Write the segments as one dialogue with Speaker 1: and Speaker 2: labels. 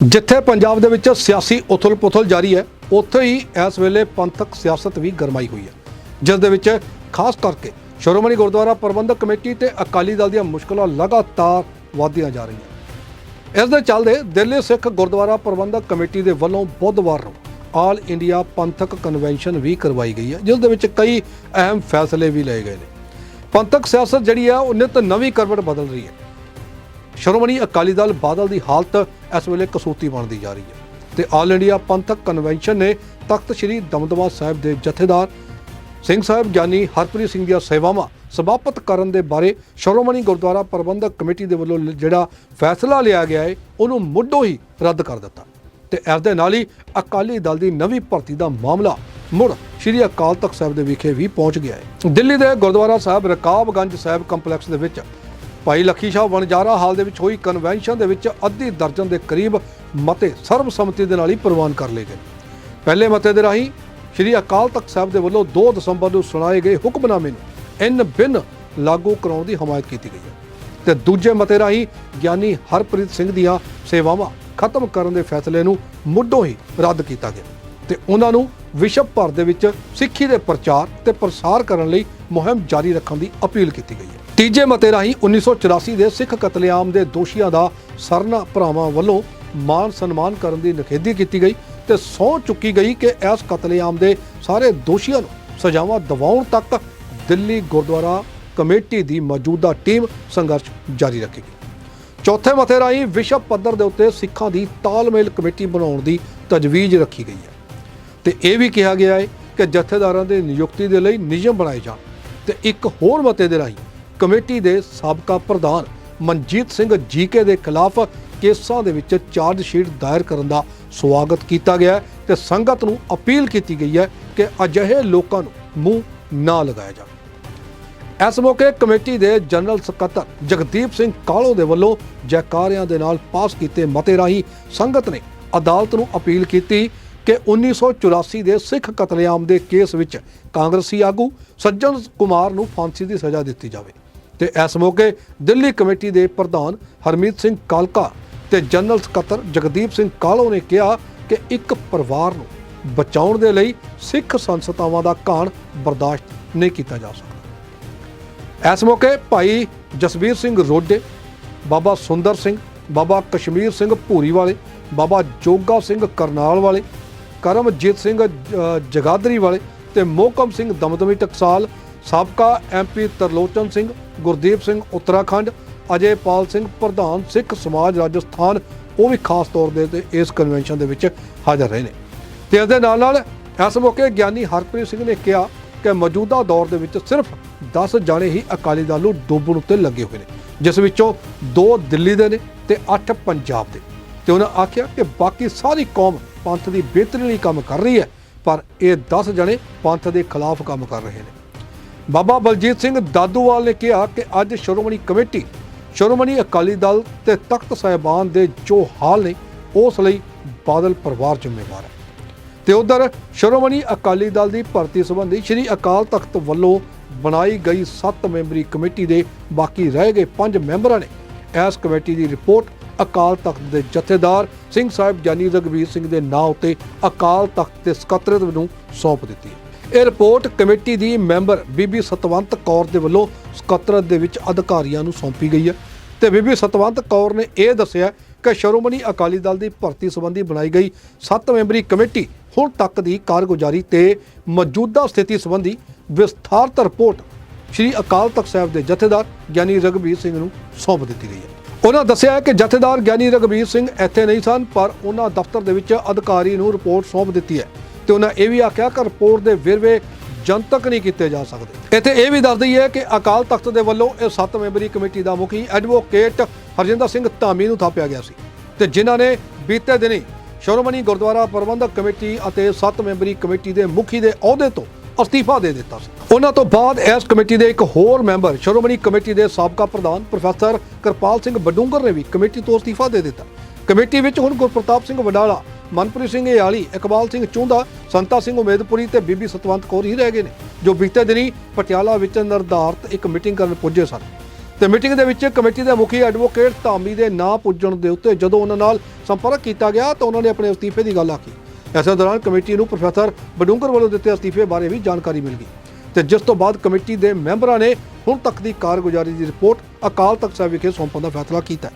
Speaker 1: ਜਿੱਥੇ ਪੰਜਾਬ ਦੇ ਵਿੱਚ ਸਿਆਸੀ ਉਥਲ-ਪੁਥਲ ਜਾਰੀ ਹੈ, ਉੱਥੇ ਹੀ ਇਸ ਵੇਲੇ ਪੰਥਕ ਸਿਆਸਤ ਵੀ ਗਰਮਾਈ ਹੋਈ ਹੈ। ਜਿਸ ਦੇ ਵਿੱਚ ਖਾਸ ਕਰਕੇ ਸ਼੍ਰੋਮਣੀ ਗੁਰਦੁਆਰਾ ਪ੍ਰਬੰਧਕ ਕਮੇਟੀ ਤੇ ਅਕਾਲੀ ਦਲ ਦੀਆਂ ਮੁਸ਼ਕਲਾਂ ਲਗਾਤਾਰ ਵਧਦੀਆਂ ਜਾ ਰਹੀਆਂ। ਇਸ ਦੇ ਚੱਲਦੇ ਦਿੱਲੀ ਸਿੱਖ ਗੁਰਦੁਆਰਾ ਪ੍ਰਬੰਧਕ ਕਮੇਟੀ ਦੇ ਵੱਲੋਂ ਬੁੱਧਵਾਰ ਨੂੰ ਆਲ ਇੰਡੀਆ ਪੰਥਕ ਕਨਵੈਨਸ਼ਨ ਵੀ ਕਰਵਾਈ ਗਈ ਹੈ, ਜਿਸ ਦੇ ਵਿੱਚ ਕਈ ਅਹਿਮ ਫੈਸਲੇ ਵੀ ਲਏ ਗਏ ਨੇ। ਪੰਥਕ ਸਿਆਸਤ ਜਿਹੜੀ ਹੈ, ਉਹ ਨਿਤ ਨਵੀਂ ਕਰਵਟ ਬਦਲ ਰਹੀ ਹੈ। ਸ਼੍ਰੋਮਣੀ ਅਕਾਲੀ ਦਲ ਬਾਦਲ ਦੀ ਹਾਲਤ ਇਸ ਵੇਲੇ ਕਸੂਤੀ ਬਣਦੀ ਜਾ ਰਹੀ ਹੈ ਤੇ ਆਲ ਇੰਡੀਆ ਪੰਥਕ ਕਨਵੈਨਸ਼ਨ ਨੇ ਤਖਤ ਸ੍ਰੀ ਦਮਦਮਾ ਸਾਹਿਬ ਦੇ ਜਥੇਦਾਰ ਸਿੰਘ ਸਾਹਿਬ ਗਿਆਨੀ ਹਰਪ੍ਰੀਤ ਸਿੰਘ ਦੀਆਂ ਸੇਵਾਵਾਂ ਸਮਾਪਤ ਕਰਨ ਦੇ ਬਾਰੇ ਸ਼੍ਰੋਮਣੀ ਗੁਰਦੁਆਰਾ ਪ੍ਰਬੰਧਕ ਕਮੇਟੀ ਦੇ ਵੱਲੋਂ ਲ- ਜਿਹੜਾ ਫੈਸਲਾ ਲਿਆ ਗਿਆ ਹੈ, ਉਹਨੂੰ ਮੁੱਢੋਂ ਹੀ ਰੱਦ ਕਰ ਦਿੱਤਾ। ਤੇ ਇਸ ਦੇ ਨਾਲ ਹੀ ਅਕਾਲੀ ਦਲ ਦੀ ਨਵੀਂ ਭਰਤੀ ਦਾ ਮਾਮਲਾ ਮੁੜ ਸ੍ਰੀ ਅਕਾਲ ਤਖਤ ਸਾਹਿਬ ਦੇ ਵਿਖੇ ਵੀ ਪਹੁੰਚ ਗਿਆ ਹੈ। ਦਿੱਲੀ ਦੇ ਗੁਰਦੁਆਰਾ ਸਾਹਿਬ ਰਕਾਬਗੰਜ ਸਾਹਿਬ ਕੰਪਲੈਕਸ ਦੇ ਵਿੱਚ ਭਾਈ ਲੱਖੀ ਸ਼ਾਹ ਵਣਜਾਰਾ ਹਾਲ ਦੇ ਵਿੱਚ ਹੋਈ ਕਨਵੈਨਸ਼ਨ ਦੇ ਵਿੱਚ ਅੱਧੀ ਦਰਜਨ ਦੇ ਕਰੀਬ ਮਤੇ ਸਰਬਸੰਮਤੀ ਦੇ ਨਾਲ ਹੀ ਪ੍ਰਵਾਨ ਕਰ ਲਏ ਗਏ। ਪਹਿਲੇ ਮਤੇ ਦੇ ਰਾਹੀਂ ਸ੍ਰੀ ਅਕਾਲ ਤਖਤ ਸਾਹਿਬ ਦੇ ਵੱਲੋਂ 2 ਦਸੰਬਰ ਨੂੰ ਸੁਣਾਏ ਗਏ ਹੁਕਮਨਾਮੇ ਨੂੰ ਇਨ ਬਿਨ ਲਾਗੂ ਕਰਾਉਣ ਦੀ ਹਮਾਇਤ ਕੀਤੀ ਗਈ ਹੈ। ਤੇ ਦੂਜੇ ਮਤੇ ਰਾਹੀਂ ਗਿਆਨੀ ਹਰਪ੍ਰੀਤ ਸਿੰਘ ਦੀਆਂ ਸੇਵਾਵਾਂ ਖਤਮ ਕਰਨ ਦੇ ਫੈਸਲੇ ਨੂੰ ਮੁੱਢੋਂ ਹੀ ਰੱਦ ਕੀਤਾ ਗਿਆ। ਤੇ ਉਹਨਾਂ ਨੂੰ ਵਿਸ਼ਵ ਭਰ ਦੇ ਵਿੱਚ ਸਿੱਖੀ ਦੇ ਪ੍ਰਚਾਰ ਤੇ ਪ੍ਰਸਾਰ ਕਰਨ ਲਈ ਮੁਹਿੰਮ ਜਾਰੀ ਰੱਖਣ ਦੀ ਅਪੀਲ ਕੀਤੀ ਗਈ ਹੈ। ਤੀਜੇ ਮਤੇ ਰਾਹੀਂ 1984 ਦੇ ਸਿੱਖ ਕਤਲੇਆਮ ਦੇ ਦੋਸ਼ੀਆਂ ਦਾ ਸਰਨਾ ਭਰਾਵਾਂ ਵੱਲੋਂ ਮਾਨ ਸਨਮਾਨ ਕਰਨ ਦੀ ਨਿਖੇਧੀ ਕੀਤੀ ਗਈ ਤੇ ਸਹੁੰ ਚੁੱਕੀ ਗਈ ਕਿ ਇਸ ਕਤਲੇਆਮ ਦੇ ਸਾਰੇ ਦੋਸ਼ੀਆਂ ਨੂੰ ਸਜ਼ਾਵਾਂ ਦਿਵਾਉਣ ਤੱਕ ਦਿੱਲੀ ਗੁਰਦੁਆਰਾ ਕਮੇਟੀ ਦੀ ਮੌਜੂਦਾ ਟੀਮ ਸੰਘਰਸ਼ ਜਾਰੀ ਰੱਖੇਗੀ। ਚੌਥੇ ਮਤੇ ਰਾਹੀਂ ਵਿਸ਼ਵ ਪੱਧਰ ਦੇ ਉੱਤੇ ਸਿੱਖਾਂ ਦੀ ਤਾਲਮੇਲ ਕਮੇਟੀ ਬਣਾਉਣ ਦੀ ਤਜਵੀਜ਼ ਰੱਖੀ ਗਈ ਹੈ। ਤੇ ਇਹ ਵੀ ਕਿਹਾ ਗਿਆ ਹੈ ਕਿ ਜਥੇਦਾਰਾਂ ਦੇ ਨਿਯੁਕਤੀ ਦੇ ਲਈ ਨਿਯਮ ਬਣਾਏ ਜਾਣ ਤੇ ਇੱਕ ਹੋਰ ਮਤੇ ਦੇ ਰਾਹੀਂ ਕਮੇਟੀ ਦੇ ਸਾਬਕਾ ਪ੍ਰਧਾਨ ਮਨਜੀਤ ਸਿੰਘ ਜੀਕੇ ਦੇ ਖਿਲਾਫ ਕੇਸਾਂ ਦੇ ਵਿੱਚ ਚਾਰਜ ਸ਼ੀਟ ਦਾਇਰ ਕਰਨ ਦਾ ਸਵਾਗਤ ਕੀਤਾ ਗਿਆ ਹੈ ਤੇ ਸੰਗਤ ਨੂੰ ਅਪੀਲ ਕੀਤੀ ਗਈ ਹੈ ਕਿ ਅਜਿਹੇ ਲੋਕਾਂ ਨੂੰ ਮੂੰਹ ਨਾ ਲਗਾਇਆ ਜਾਵੇ। ਇਸ ਮੌਕੇ ਕਮੇਟੀ ਦੇ ਜਨਰਲ ਸਕੱਤਰ ਜਗਦੀਪ ਸਿੰਘ ਕਾਲੋ ਦੇ ਵੱਲੋਂ ਜੈਕਾਰਿਆਂ ਦੇ ਨਾਲ ਪਾਸ ਕੀਤੇ ਮਤੇ ਰਾਹੀਂ ਸੰਗਤ ਨੇ ਅਦਾਲਤ ਨੂੰ ਅਪੀਲ ਕੀਤੀ ਕਿ 1984 ਦੇ ਸਿੱਖ ਕਤਲੇਆਮ ਦੇ ਕੇਸ ਵਿੱਚ ਕਾਂਗਰਸੀ ਆਗੂ ਸੱਜਣ ਕੁਮਾਰ ਨੂੰ ਫਾਂਸੀ ਦੀ ਸਜ਼ਾ ਦਿੱਤੀ ਜਾਵੇ। ਤੇ ਇਸ ਮੌਕੇ ਦਿੱਲੀ ਕਮੇਟੀ ਦੇ ਪ੍ਰਧਾਨ ਹਰਮੀਤ ਸਿੰਘ ਕਾਲਕਾ ਤੇ ਜਨਰਲ ਸਕੱਤਰ ਜਗਦੀਪ ਸਿੰਘ ਕਾਲੋ ਨੇ ਕਿਹਾ ਕਿ ਇੱਕ ਪਰਿਵਾਰ ਨੂੰ ਬਚਾਉਣ ਦੇ ਲਈ ਸਿੱਖ ਸੰਸਥਾਵਾਂ ਦਾ ਘਾਣ ਬਰਦਾਸ਼ਤ ਨਹੀਂ ਕੀਤਾ ਜਾ ਸਕਦਾ। ਇਸ ਮੌਕੇ ਭਾਈ ਜਸਵੀਰ ਸਿੰਘ ਰੋਡੇ ਬਾਬਾ ਸੁੰਦਰ ਸਿੰਘ ਬਾਬਾ ਕਸ਼ਮੀਰ ਸਿੰਘ ਭੂਰੀ ਵਾਲੇ ਬਾਬਾ ਜੋਗਾ ਸਿੰਘ ਕਰਨਾਲ ਵਾਲੇ ਕਰਮਜੀਤ ਸਿੰਘ ਅ, ਜਗਾਦਰੀ ਵਾਲੇ ਤੇ ਮੋਹਕਮ ਸਿੰਘ ਦਮਦਮੀ ਟਕਸਾਲ ਸਾਬਕਾ ਐਮਪੀ ਤਰਲੋਚਨ ਸਿੰਘ ਗੁਰਦੀਪ ਸਿੰਘ ਉੱਤਰਾਖੰਡ ਅਜੇ ਪਾਲ ਸਿੰਘ ਪ੍ਰਧਾਨ, ਸਿੱਖ ਸਮਾਜ ਰਾਜਸਥਾਨ, ਉਹ ਵੀ ਖਾਸ ਤੌਰ ਦੇ ਤੇ ਇਸ ਕਨਵੈਨਸ਼ਨ ਦੇ ਵਿੱਚ ਹਾਜ਼ਰ ਰਹੇ ਨੇ। ਤੇ ਇਸ ਦੇ ਨਾਲ ਨਾਲ ਇਸ ਮੌਕੇ ਗਿਆਨੀ ਹਰਪ੍ਰੀਤ ਸਿੰਘ ਨੇ ਕਿਹਾ ਕਿ ਮੌਜੂਦਾ ਦੌਰ ਦੇ ਵਿੱਚ ਸਿਰਫ 10 ਜਾਣੇ ਹੀ ਅਕਾਲੀ ਦਲ ਨੂੰ ਡੋਬਣ ਉੱਤੇ ਲੱਗੇ ਹੋਏ ਨੇ, ਜਿਸ ਵਿੱਚੋਂ 2 ਦਿੱਲੀ ਦੇ ਨੇ ਤੇ 8 ਪੰਜਾਬ ਦੇ। ਤੇ ਉਹਨਾਂ ਆਖਿਆ ਕਿ ਬਾਕੀ ਸਾਰੀ ਕੌਮ ਪੰਥ ਦੀ ਬਿਹਤਰੀ ਲਈ ਕੰਮ ਕਰ ਰਹੀ ਹੈ, ਪਰ ਇਹ 10 ਜਣੇ ਪੰਥ ਦੇ ਖਿਲਾਫ ਕੰਮ ਕਰ ਰਹੇ ਨੇ। ਬਾਬਾ ਬਲਜੀਤ ਸਿੰਘ ਦਾਦੂਵਾਲ ਨੇ ਕਿਹਾ ਕਿ ਅੱਜ ਸ਼੍ਰੋਮਣੀ ਕਮੇਟੀ, ਸ਼੍ਰੋਮਣੀ ਅਕਾਲੀ ਦਲ ਤੇ ਤਖਤ ਸਾਹਿਬਾਨ ਦੇ ਜੋ ਹਾਲ ਨੇ, ਉਸ ਲਈ ਬਾਦਲ ਪਰਿਵਾਰ ਜ਼ਿੰਮੇਵਾਰ ਹੈ। ਤੇ ਉਧਰ ਸ਼੍ਰੋਮਣੀ ਅਕਾਲੀ ਦਲ ਦੀ ਭਰਤੀ ਸੰਬੰਧੀ ਸ੍ਰੀ ਅਕਾਲ ਤਖਤ ਵੱਲੋਂ ਬਣਾਈ ਗਈ 7 ਮੈਂਬਰੀ ਕਮੇਟੀ ਦੇ ਬਾਕੀ ਰਹਿ ਗਏ 5 ਮੈਂਬਰਾਂ ਨੇ। ਇਸ ਕਮੇਟੀ ਦੀ ਰਿਪੋਰਟ ਅਕਾਲ ਤਖਤ ਦੇ ਜਥੇਦਾਰ ਸਿੰਘ ਸਾਹਿਬ ਜਾਨੀ ਰਗਵੀਰ ਸਿੰਘ ਦੇ ਨਾਂ ਉੱਤੇ ਅਕਾਲ ਤਖਤ ਦੇ ਸਕੱਤਰੇਤ ਨੂੰ ਸੌਂਪ ਦਿੱਤੀ ਹੈ। ਇਹ ਰਿਪੋਰਟ ਕਮੇਟੀ ਦੀ ਮੈਂਬਰ ਬੀਬੀ ਸਤਵੰਤ ਕੌਰ ਦੇ ਵੱਲੋਂ ਸਕੱਤਰਤ ਦੇ ਵਿੱਚ ਅਧਿਕਾਰੀਆਂ ਨੂੰ ਸੌਂਪੀ ਗਈ ਹੈ। ਤੇ ਬੀਬੀ ਸਤਵੰਤ ਕੌਰ ਨੇ ਇਹ ਦੱਸਿਆ ਕਿ ਸ਼੍ਰੋਮਣੀ ਅਕਾਲੀ ਦਲ ਦੀ ਭਰਤੀ ਸੰਬੰਧੀ ਬਣਾਈ ਗਈ 7 ਮੈਂਬਰੀ ਕਮੇਟੀ ਹੁਣ ਤੱਕ ਦੀ ਕਾਰਗੁਜ਼ਾਰੀ ਤੇ ਮੌਜੂਦਾ ਸਥਿਤੀ ਸੰਬੰਧੀ ਵਿਸਥਾਰਤ ਰਿਪੋਰਟ ਸ਼੍ਰੀ ਅਕਾਲ ਤਖਤ ਸਾਹਿਬ ਦੇ ਜਥੇਦਾਰ ਗਿਆਨੀ ਰਗਵੀਰ ਸਿੰਘ ਨੂੰ ਸੌਂਪ ਦਿੱਤੀ ਗਈ ਹੈ। ਉਹਨਾਂ ਦੱਸਿਆ ਕਿ ਜਥੇਦਾਰ ਗਿਆਨੀ ਰਗਵੀਰ ਸਿੰਘ ਇੱਥੇ ਨਹੀਂ ਸਨ, ਪਰ ਉਹਨਾਂ ਦਫ਼ਤਰ ਦੇ ਵਿੱਚ ਅਧਿਕਾਰੀ ਨੂੰ ਰਿਪੋਰਟ ਸੌਂਪ ਦਿੱਤੀ ਹੈ। ਤੇ ਉਹਨਾਂ ਇਹ ਵੀ ਆਖਿਆ ਕਿ ਰਿਪੋਰਟ ਦੇ ਵੇਰਵੇ ਜਨਤਕ ਨਹੀਂ ਕੀਤੇ ਜਾ ਸਕਦੇ। ਇੱਥੇ ਇਹ ਵੀ ਦੱਸ ਦਈ ਹੈ ਕਿ ਅਕਾਲ ਤਖਤ ਦੇ ਵੱਲੋਂ ਇਹ 7 ਮੈਂਬਰੀ ਕਮੇਟੀ ਦਾ ਮੁਖੀ ਐਡਵੋਕੇਟ ਹਰਜਿੰਦਰ ਸਿੰਘ ਧਾਮੀ ਨੂੰ ਥਾਪਿਆ ਗਿਆ ਸੀ ਤੇ ਜਿਨ੍ਹਾਂ ਨੇ ਬੀਤੇ ਦਿਨੀ ਸ਼੍ਰੋਮਣੀ ਗੁਰਦੁਆਰਾ ਪ੍ਰਬੰਧਕ ਕਮੇਟੀ ਅਤੇ 7 ਮੈਂਬਰੀ ਕਮੇਟੀ ਦੇ ਮੁਖੀ ਦੇ ਅਹੁਦੇ ਤੋਂ ਅਸਤੀਫਾ ਦੇ ਦਿੱਤਾ ਸੀ। ਉਹਨਾਂ ਤੋਂ ਬਾਅਦ ਇਸ ਕਮੇਟੀ ਦੇ ਇੱਕ ਹੋਰ ਮੈਂਬਰ ਸ਼੍ਰੋਮਣੀ ਕਮੇਟੀ ਦੇ ਸਾਬਕਾ ਪ੍ਰਧਾਨ ਪ੍ਰੋਫੈਸਰ ਕਿਰਪਾਲ ਸਿੰਘ ਬਡੂੰਗਰ ਨੇ ਵੀ ਕਮੇਟੀ ਤੋਂ ਅਸਤੀਫਾ ਦੇ ਦਿੱਤਾ। ਕਮੇਟੀ ਵਿੱਚ ਹੁਣ ਗੁਰਪ੍ਰਤਾਪ ਸਿੰਘ ਵਡਾਲਾ ਮਨਪ੍ਰੀਤ ਸਿੰਘ ਏਆਲੀ ਇਕਬਾਲ ਸਿੰਘ ਚੁੰਦਾ, ਸੰਤਾ ਸਿੰਘ ਉਮੇਦਪੁਰੀ ਤੇ ਬੀਬੀ ਸਤਵੰਤ ਕੌਰ ਹੀ ਰਹਿ ਗਏ ਨੇ, ਜੋ ਬੀਤੇ ਦਿਨੀ ਪਟਿਆਲਾ ਵਿੱਚ ਨਿਰਧਾਰਤ ਇੱਕ ਮੀਟਿੰਗ ਕਰਨ ਪੁੱਜੇ ਸਨ। ਤੇ ਮੀਟਿੰਗ ਦੇ ਵਿੱਚ ਕਮੇਟੀ ਦੇ ਮੁਖੀ ਐਡਵੋਕੇਟ ਧਾਮੀ ਦੇ ਨਾਂ ਪੁੱਜਣ ਦੇ ਉੱਤੇ ਜਦੋਂ ਉਹਨਾਂ ਨਾਲ ਸੰਪਰਕ ਕੀਤਾ ਗਿਆ, ਤਾਂ ਉਹਨਾਂ ਨੇ ਆਪਣੇ ਅਸਤੀਫੇ ਦੀ ਗੱਲ ਆਖੀ। ਇਸੇ ਦੌਰਾਨ ਕਮੇਟੀ ਨੂੰ ਪ੍ਰੋਫੈਸਰ ਬਡੂੰਗਰ ਵੱਲੋਂ ਦਿੱਤੇ ਅਸਤੀਫੇ ਬਾਰੇ ਵੀ ਜਾਣਕਾਰੀ ਮਿਲ ਗਈ। ਤੇ ਜਿਸ ਤੋਂ ਬਾਅਦ ਕਮੇਟੀ ਦੇ ਮੈਂਬਰਾਂ ਨੇ ਹੁਣ ਤੱਕ ਦੀ ਕਾਰਗੁਜ਼ਾਰੀ ਦੀ ਰਿਪੋਰਟ ਅਕਾਲ ਤਖਤ ਸਾਹਿਬ ਵਿਖੇ ਸੌਂਪਣ ਦਾ ਫੈਸਲਾ ਕੀਤਾ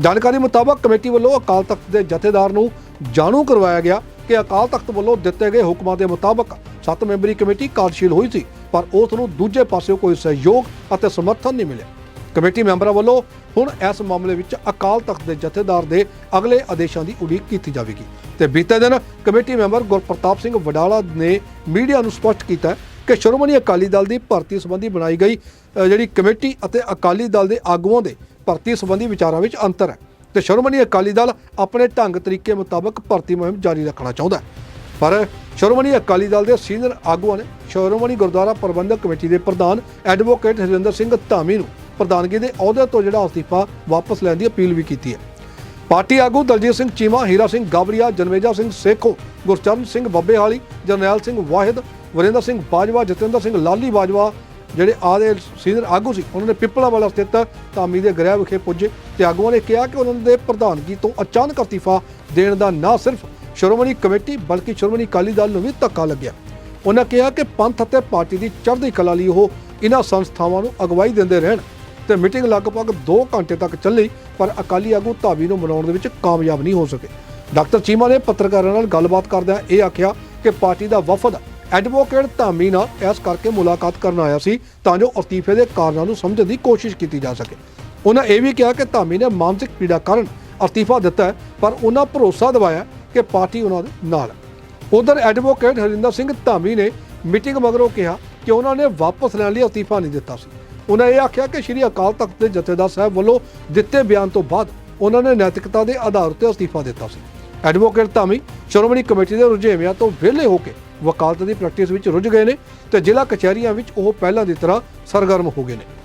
Speaker 1: ਜਾਣਕਾਰੀ ਮੁਤਾਬਕ ਕਮੇਟੀ ਵੱਲੋਂ ਅਕਾਲ ਤਖਤ ਦੇ ਜਥੇਦਾਰ ਨੂੰ ਜਾਣੂ ਕਰਵਾਇਆ ਗਿਆ ਕਿ ਅਕਾਲ ਤਖਤ ਵੱਲੋਂ ਦਿੱਤੇ ਗਏ ਹੁਕਮਾਂ ਦੇ ਮੁਤਾਬਕ 7 ਮੈਂਬਰੀ ਕਮੇਟੀ ਕਾਰਜਸ਼ੀਲ ਹੋਈ ਸੀ, ਪਰ ਉਸ ਨੂੰ ਦੂਜੇ ਪਾਸਿਓਂ ਕੋਈ ਸਹਿਯੋਗ ਅਤੇ ਸਮਰਥਨ ਨਹੀਂ ਮਿਲਿਆ। ਕਮੇਟੀ ਮੈਂਬਰਾਂ ਵੱਲੋਂ ਹੁਣ ਇਸ ਮਾਮਲੇ ਵਿੱਚ ਅਕਾਲ ਤਖਤ ਦੇ ਜਥੇਦਾਰ ਦੇ ਅਗਲੇ ਆਦੇਸ਼ਾਂ ਦੀ ਉਡੀਕ ਕੀਤੀ ਜਾਵੇਗੀ। ਤੇ ਬੀਤੇ ਦਿਨ ਕਮੇਟੀ ਮੈਂਬਰ ਗੁਰਪ੍ਰਤਾਪ ਸਿੰਘ ਵਡਾਲਾ ਨੇ ਮੀਡੀਆ ਨੂੰ ਸਪਸ਼ਟ ਕੀਤਾ ਕਿ ਸ਼੍ਰੋਮਣੀ ਅਕਾਲੀ ਦਲ ਦੀ ਭਰਤੀ ਸੰਬੰਧੀ ਬਣਾਈ ਗਈ ਜਿਹੜੀ ਕਮੇਟੀ ਅਤੇ ਅਕਾਲੀ ਦਲ ਦੇ ਆਗੂਆਂ ਦੇ ਭਰਤੀ ਸੰਬੰਧੀ ਵਿਚਾਰਾਂ ਵਿੱਚ ਅੰਤਰ ਹੈ। ਤੇ ਸ਼੍ਰੋਮਣੀ ਅਕਾਲੀ ਦਲ ਆਪਣੇ ਢੰਗ ਤਰੀਕੇ ਮੁਤਾਬਕ ਭਰਤੀ ਮੁਹਿੰਮ ਜਾਰੀ ਰੱਖਣਾ ਚਾਹੁੰਦਾ ਹੈ। ਪਰ ਸ਼੍ਰੋਮਣੀ ਅਕਾਲੀ ਦਲ ਦੇ ਸੀਨੀਅਰ ਆਗੂਆਂ ਨੇ ਸ਼੍ਰੋਮਣੀ ਗੁਰਦੁਆਰਾ ਪ੍ਰਬੰਧਕ ਕਮੇਟੀ ਦੇ ਪ੍ਰਧਾਨ ਐਡਵੋਕੇਟ ਹਰਿੰਦਰ ਸਿੰਘ ਧਾਮੀ ਨੂੰ ਪ੍ਰਧਾਨਗੀ ਦੇ ਅਹੁਦੇ ਤੋਂ ਜਿਹੜਾ ਅਸਤੀਫਾ ਵਾਪਸ ਲੈਣ ਦੀ ਅਪੀਲ ਵੀ ਕੀਤੀ ਹੈ। ਪਾਰਟੀ ਆਗੂ ਦਲਜੀਤ ਸਿੰਘ ਚੀਮਾ, ਹੀਰਾ ਸਿੰਘ ਗਾਬਰੀਆ ਜਨਵੇਜਾ ਸਿੰਘ ਸੇਖੋ, ਗੁਰਚਰਨ ਸਿੰਘ ਬੱਬੇਹਾਲੀ, ਜਰਨੈਲ ਸਿੰਘ ਵਾਹਿਦ, ਵਰਿੰਦਰ ਸਿੰਘ ਬਾਜਵਾ, ਜਤਿੰਦਰ ਸਿੰਘ ਲਾਲੀ ਬਾਜਵਾ ਜਿਹੜੇ ਆਦੇ ਸੀਨੀਅਰ ਆਗੂ ਸੀ, ਉਹਨਾਂ ਨੇ ਪਿੱਪਲਾ ਵਾਲਾ ਸਥਿਤ ਧਾਮੀ ਦੇ ਗ੍ਰਹਿ ਵਿਖੇ ਪੁੱਜੇ ਤੇ ਆਗੂਆਂ ਨੇ ਕਿਹਾ ਕਿ ਉਹਨਾਂ ਦੇ ਪ੍ਰਧਾਨਗੀ ਤੋਂ ਅਚਾਨਕ ਅਸਤੀਫਾ ਦੇਣ ਦਾ ਨਾ ਸਿਰਫ ਸ਼੍ਰੋਮਣੀ ਕਮੇਟੀ ਬਲਕਿ ਸ਼੍ਰੋਮਣੀ ਅਕਾਲੀ ਦਲ ਨੂੰ ਵੀ ਧੱਕਾ ਲੱਗਿਆ। ਉਹਨਾਂ ਕਿਹਾ ਕਿ ਪੰਥ ਅਤੇ ਪਾਰਟੀ ਦੀ ਚੜ੍ਹਦੀ ਕਲਾ ਲਈ ਉਹ ਇਹਨਾਂ ਸੰਸਥਾਵਾਂ ਨੂੰ ਅਗਵਾਈ ਦਿੰਦੇ ਰਹਿਣ ਤੇ ਮੀਟਿੰਗ ਲਗਭਗ 2 ਘੰਟੇ ਤੱਕ ਚੱਲੀ, ਪਰ ਅਕਾਲੀ ਆਗੂ ਧਾਵੀ ਨੂੰ ਮਨਾਉਣ ਦੇ ਵਿੱਚ ਕਾਮਯਾਬ ਨਹੀਂ ਹੋ ਸਕੇ। ਡਾਕਟਰ ਚੀਮਾ ਨੇ ਪੱਤਰਕਾਰਾਂ ਨਾਲ ਗੱਲਬਾਤ ਕਰਦਿਆਂ ਇਹ ਆਖਿਆ ਕਿ ਪਾਰਟੀ ਦਾ ਵਫਦ ਐਡਵੋਕੇਟ ਧਾਮੀ ਨਾਲ ਇਸ ਕਰਕੇ ਮੁਲਾਕਾਤ ਕਰਨ ਆਇਆ ਸੀ ਤਾਂ ਜੋ ਅਸਤੀਫੇ ਦੇ ਕਾਰਨਾਂ ਨੂੰ ਸਮਝਣ ਦੀ ਕੋਸ਼ਿਸ਼ ਕੀਤੀ ਜਾ ਸਕੇ। ਉਹਨਾਂ ਇਹ ਵੀ ਕਿਹਾ ਕਿ ਧਾਮੀ ਨੇ ਮਾਨਸਿਕ ਪੀੜਾ ਕਾਰਨ ਅਸਤੀਫਾ ਦਿੱਤਾ ਪਰ ਉਹਨਾਂ ਭਰੋਸਾ ਦਿਵਾਇਆ ਕਿ ਪਾਰਟੀ ਉਹਨਾਂ ਦੇ ਨਾਲ ਹੈ। ਉਧਰ ਐਡਵੋਕੇਟ ਹਰਿੰਦਰ ਸਿੰਘ ਧਾਮੀ ਨੇ ਮੀਟਿੰਗ ਮਗਰੋਂ ਕਿਹਾ ਕਿ ਉਹਨਾਂ ਨੇ ਵਾਪਸ ਲੈਣ ਲਈ ਅਸਤੀਫਾ ਨਹੀਂ ਦਿੱਤਾ ਸੀ। ਉਹਨਾਂ ਇਹ ਆਖਿਆ ਕਿ ਸ਼੍ਰੀ ਅਕਾਲ ਤਖਤ ਦੇ ਜਥੇਦਾਰ ਸਾਹਿਬ ਵੱਲੋਂ ਦਿੱਤੇ ਬਿਆਨ ਤੋਂ ਬਾਅਦ ਉਹਨਾਂ ਨੇ ਨੈਤਿਕਤਾ ਦੇ ਆਧਾਰ ਉੱਤੇ ਅਸਤੀਫਾ ਦਿੱਤਾ ਸੀ। ਐਡਵੋਕੇਟ ਧਾਮੀ ਸ਼੍ਰੋਮਣੀ ਕਮੇਟੀ ਦੇ ਰੁਝੇਵਿਆਂ ਤੋਂ ਵਿਹਲੇ ਹੋ ਕੇ ਵਕਾਲਤ ਦੀ ਪ੍ਰੈਕਟਿਸ ਵਿੱਚ ਰੁੱਝ ਗਏ ਨੇ ਤੇ ਜ਼ਿਲ੍ਹਾ ਕਚਹਿਰੀਆਂ ਵਿੱਚ ਉਹ ਪਹਿਲਾਂ ਦੀ ਤਰ੍ਹਾਂ ਸਰਗਰਮ ਹੋ ਗਏ ਨੇ।